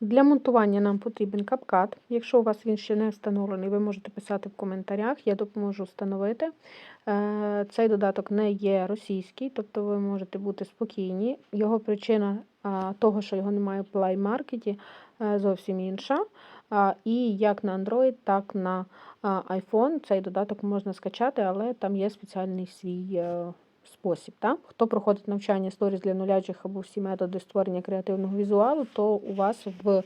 Для монтування нам потрібен капкат. Якщо у вас він ще не встановлений, ви можете писати в коментарях, я допоможу встановити. Е, Цей додаток не є російський, тобто ви можете бути спокійні. Його причина того, що його немає в Play Market, е, зовсім інша. І як на Android, так на iPhone цей додаток можна скачати, але там є спеціальний свій е, спосіб. Так? Хто проходить навчання сторіс для нулячих або всі методи створення креативного візуалу, то у вас в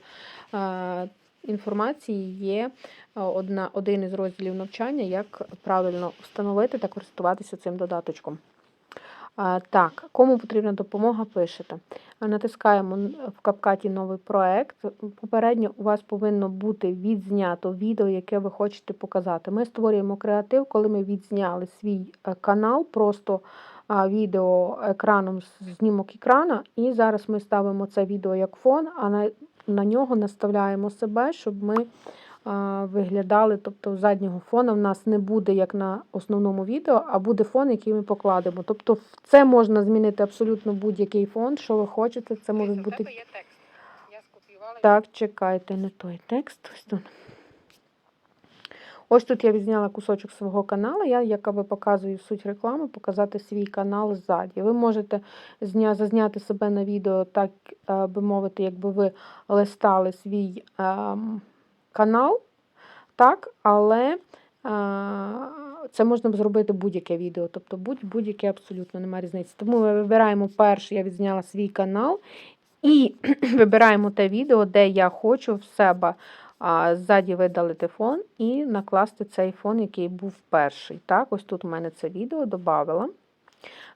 е, інформації є е, одна, один із розділів навчання, як правильно встановити та користуватися цим додаточком. Так, кому потрібна допомога, пишете. Натискаємо в капкаті новий проект. Попередньо у вас повинно бути відзнято відео, яке ви хочете показати. Ми створюємо креатив, коли ми відзняли свій е, канал, просто відео екраном знімок екрана. І зараз ми ставимо це відео як фон, а на, на нього наставляємо себе, щоб ми виглядали, тобто заднього фона в нас не буде як на основному відео, а буде фон, який ми покладемо. Тобто це можна змінити абсолютно будь-який фон, що ви хочете. Це може бути так, чекайте, не той текст. Ось тут. Ось тут я відзняла кусочок свого каналу. Я, яка би показую суть реклами, показати свій канал ззаді. Ви можете зня, зазняти себе на відео, так е, би мовити, якби ви листали свій ем, канал, так, але е, це можна зробити будь-яке відео, тобто будь, будь-яке абсолютно немає різниці. Тому ми вибираємо перше, я відзняла свій канал. І вибираємо те відео, де я хочу в себе ззаді видалити фон і накласти цей фон, який був перший. Так, ось тут у мене це відео додавила.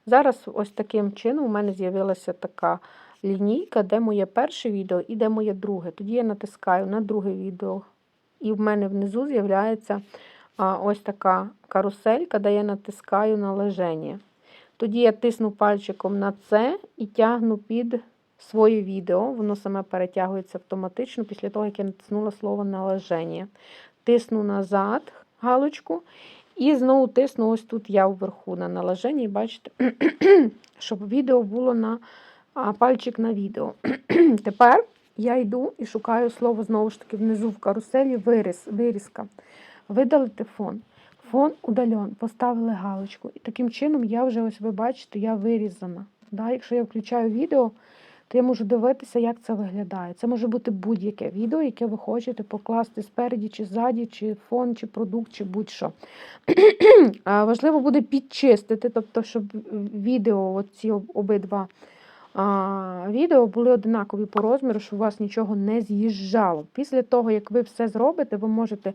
Зараз ось таким чином у мене з'явилася така лінійка, де моє перше відео і де моє друге. Тоді я натискаю на друге відео, і в мене внизу з'являється ось така каруселька, де я натискаю на леження. Тоді я тисну пальчиком на це і тягну під своє відео. Воно саме перетягується автоматично після того, як я натиснула слово належення. Тисну назад галочку і знову тисну ось тут я вверху на належення. І бачите, щоб відео було на пальчик на відео. Тепер я йду і шукаю слово знову ж таки внизу в каруселі виріз, вирізка. Видалити фон. Фон удален, поставили галочку. І таким чином я вже, ось ви бачите, я вирізана. Да? Якщо я включаю відео, то я можу дивитися, як це виглядає. Це може бути будь-яке відео, яке ви хочете покласти спереді, чи ззаді, чи фон, чи продукт, чи будь-що. Важливо буде підчистити, тобто, щоб відео, оці обидва відео були однакові по розміру, щоб у вас нічого не з'їжджало. Після того, як ви все зробите, ви можете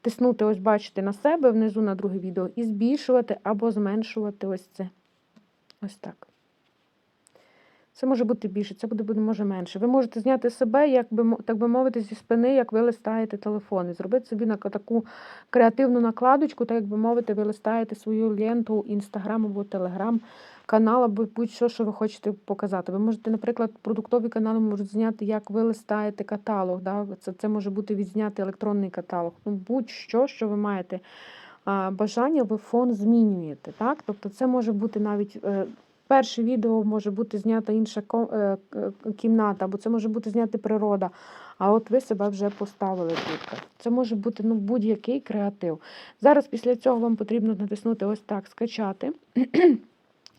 тиснути, ось бачите, на себе внизу на друге відео і збільшувати або зменшувати ось це. Ось так. Це може бути більше, це буде, може менше. Ви можете зняти себе, як би, так би мовити, зі спини, як ви листаєте телефон. І зробити собі на таку креативну накладочку, так як би мовити, ви листаєте свою ленту Інстаграм або Телеграм канал, або будь-що, що ви хочете показати. Ви можете, наприклад, продуктові канали можуть зняти, як ви листаєте каталог. Да? Це, це може бути відзняти електронний каталог. Ну, будь-що, що ви маєте а, бажання, ви фон змінюєте. Так? Тобто це може бути навіть. е, Перше відео може бути знята інша е, кімната, або це може бути знята природа. А от ви себе вже поставили тут. Це може бути ну, будь-який креатив. Зараз після цього вам потрібно натиснути ось так, скачати.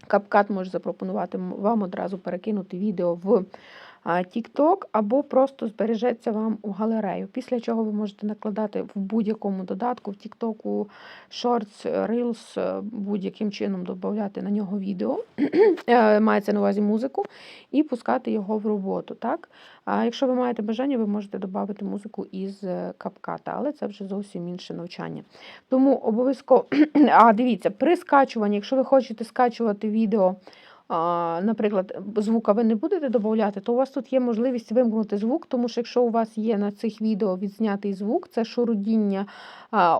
Капкат може запропонувати вам одразу перекинути відео в TikTok або просто збережеться вам у галерею. Після чого ви можете накладати в будь-якому додатку, в TikTok, Shorts, Reels, е, будь-яким чином додати на нього відео, е, мається на увазі музику, і пускати його в роботу. Так? А якщо ви маєте бажання, ви можете додати музику із е, капката, але це вже зовсім інше навчання. Тому обов'язково, а дивіться, при скачуванні, якщо ви хочете скачувати відео, наприклад, звука ви не будете додати, то у вас тут є можливість вимкнути звук, тому що якщо у вас є на цих відео відзнятий звук, це шурудіння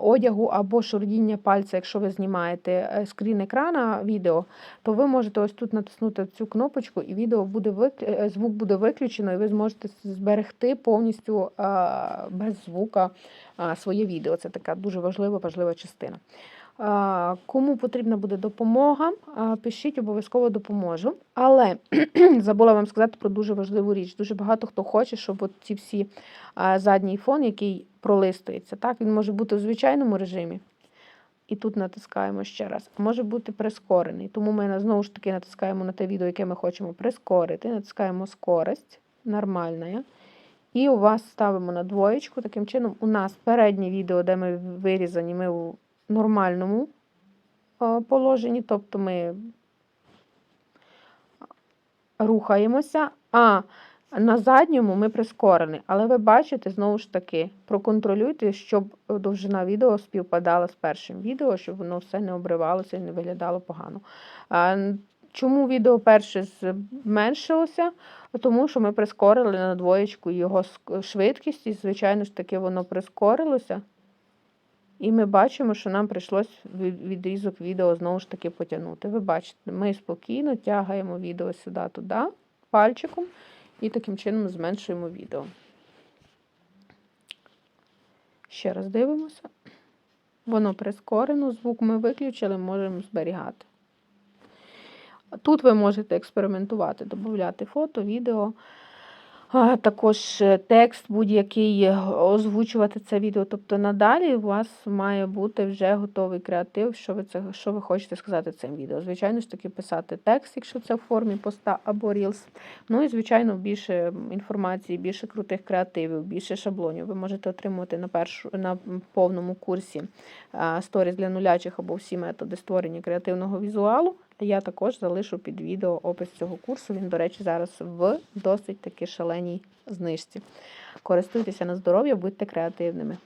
одягу або шурудіння пальця, якщо ви знімаєте е, скрін екрана відео, то ви можете ось тут натиснути цю кнопочку, і відео буде вик... е, звук буде виключено, і ви зможете зберегти повністю без звука своє відео. Це така дуже важлива, важлива частина. Кому потрібна буде допомога, пишіть, обов'язково допоможу. Але забула вам сказати про дуже важливу річ. Дуже багато хто хоче, щоб от ці всі задній фон, який пролистується, так, він може бути в звичайному режимі. І тут натискаємо ще раз. Може бути прискорений. Тому ми знову ж таки натискаємо на те відео, яке ми хочемо прискорити. Натискаємо скорость, нормальна. І у вас ставимо на двоєчку. Таким чином, у нас переднє відео, де ми вирізані, ми нормальному е, положенні, тобто ми рухаємося, а на задньому ми прискорені. Але ви бачите, знову ж таки, проконтролюйте, щоб довжина відео співпадала з першим відео, щоб воно все не обривалося і не виглядало погано. Чому відео перше зменшилося? Тому що ми прискорили на двоєчку його швидкість, і, звичайно ж таки, воно прискорилося. І ми бачимо, що нам прийшлось відрізок відео знову ж таки потягнути. Ви бачите, ми спокійно тягаємо відео сюди, туди, пальчиком, і таким чином зменшуємо відео. Ще раз дивимося. Воно прискорено, звук ми виключили, можемо зберігати. Тут ви можете експериментувати, додати фото, відео, також е, текст будь-який, е, озвучувати це відео. Тобто надалі у вас має бути вже готовий креатив, що ви, це, що ви хочете сказати цим відео. Звичайно ж таки писати текст, якщо це в формі поста або Reels. Ну і, звичайно, більше інформації, більше крутих креативів, більше шаблонів ви можете отримувати на, першу, на повному курсі сторіс для нулячих або всі методи створення креативного візуалу. Я також залишу під відео опис цього курсу. Він, до речі, зараз в досить таки шаленій знижці. Користуйтеся на здоров'я, будьте креативними.